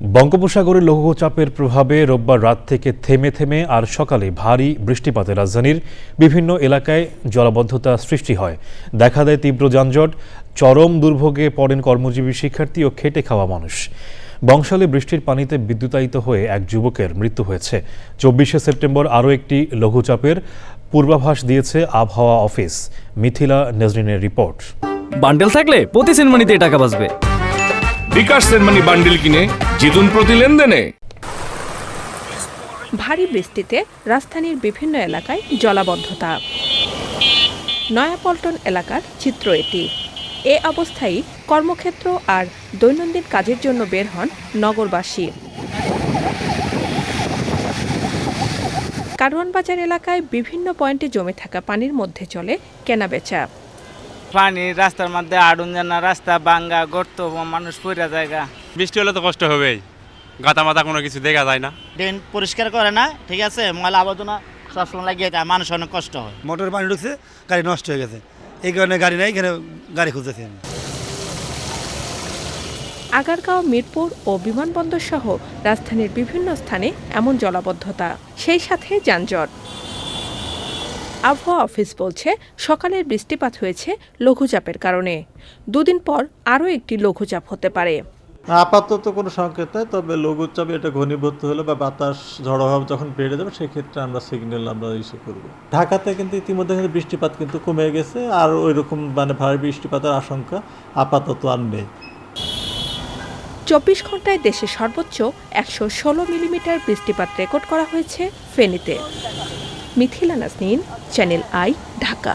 বঙ্গোপসাগরে লঘুচাপের প্রভাবে রোববার রাত থেকে থেমে থেমে আর সকালে ভারী বৃষ্টিপাতে রাজধানীর বিভিন্ন এলাকায় জলাবদ্ধতা সৃষ্টি হয়। দেখা দেয় তীব্র যানজট, চরম দুর্ভোগে পড়েন কর্মজীবী শিক্ষার্থী ও খেটে খাওয়া মানুষ। বংশালে বৃষ্টির পানিতে বিদ্যুতায়িত হয়ে এক যুবকের মৃত্যু হয়েছে। চব্বিশে সেপ্টেম্বর আরও একটি লঘুচাপের পূর্বাভাস দিয়েছে আবহাওয়া অফিস। মিথিলা নেজরিনের রিপোর্ট। বান্ডেল থাকলে প্রতি সেনমানিতে টাকা বাঁচবে। বিকাশ সেনমানি বান্ডিল কিনে জিতুন প্রতি লেনদেনে। ভারী বৃষ্টিতে রাজধানীর বিভিন্ন এলাকায় জলাবদ্ধতা। নয়াপল্টন এলাকার চিত্র এটি। এ অবস্থায় কর্মক্ষেত্র আর দৈনন্দিন কাজের জন্য বের হন নগরবাসী। কারওয়ান বাজার এলাকায় বিভিন্ন পয়েন্টে জমে থাকা পানির মধ্যে চলে কেনাবেচা। পানি রাস্তার মধ্যে আড়ুন জানা রাস্তা ভাঙ্গা গর্ত মানুষ পড়া জায়গা। বৃষ্টি হলে তো কষ্ট হবেই। গাতা মাথা কোনো কিছু দেখা যায় না। ড্রেন পরিষ্কার করে না ঠিক আছে? ময়লা আবর্জনা সবসময় লাগিয়ে যায় মানুষ অনেক কষ্ট হয়। মোটর পানি ঢুকছে গাড়ি নষ্ট হয়ে গেছে। এই কারণে গাড়ি নাই এখানে গাড়ি খুঁজতেছি আমি। আগারগাঁও মিরপুর ও বিমানবন্দর সহ রাজধানীর বিভিন্ন স্থানে এমন জলাবদ্ধতা সেই সাথে যানজট। আবহাওয়া অফিস বলছে সকালের বৃষ্টিপাত হয়েছে লঘুচাপের কারণে। দুদিন পর আরও একটি লঘুচাপ হতে পারে। আপাতত কোনো সংকেত নেই তবে লঘুচাপে এটা ঘনীভূত হলে বা বাতাস ঝড়োভাব যখন বেড়ে যাবে সেক্ষেত্রে আমরা সিগন্যাল আমরা ইস্যু করব। ঢাকাতে কিন্তু ইতিমধ্যে কিন্তু বৃষ্টিপাত কিন্তু কমে গেছে আর ওই রকম মানে ভারী বৃষ্টিপাতের আশঙ্কা আপাতত আর নেই। চব্বিশ ঘন্টায় দেশে সর্বোচ্চ একশো ষোলো মিলিমিটার বৃষ্টিপাত রেকর্ড করা হয়েছে ফেনীতে। Mithila Nasnin channel I Dhaka.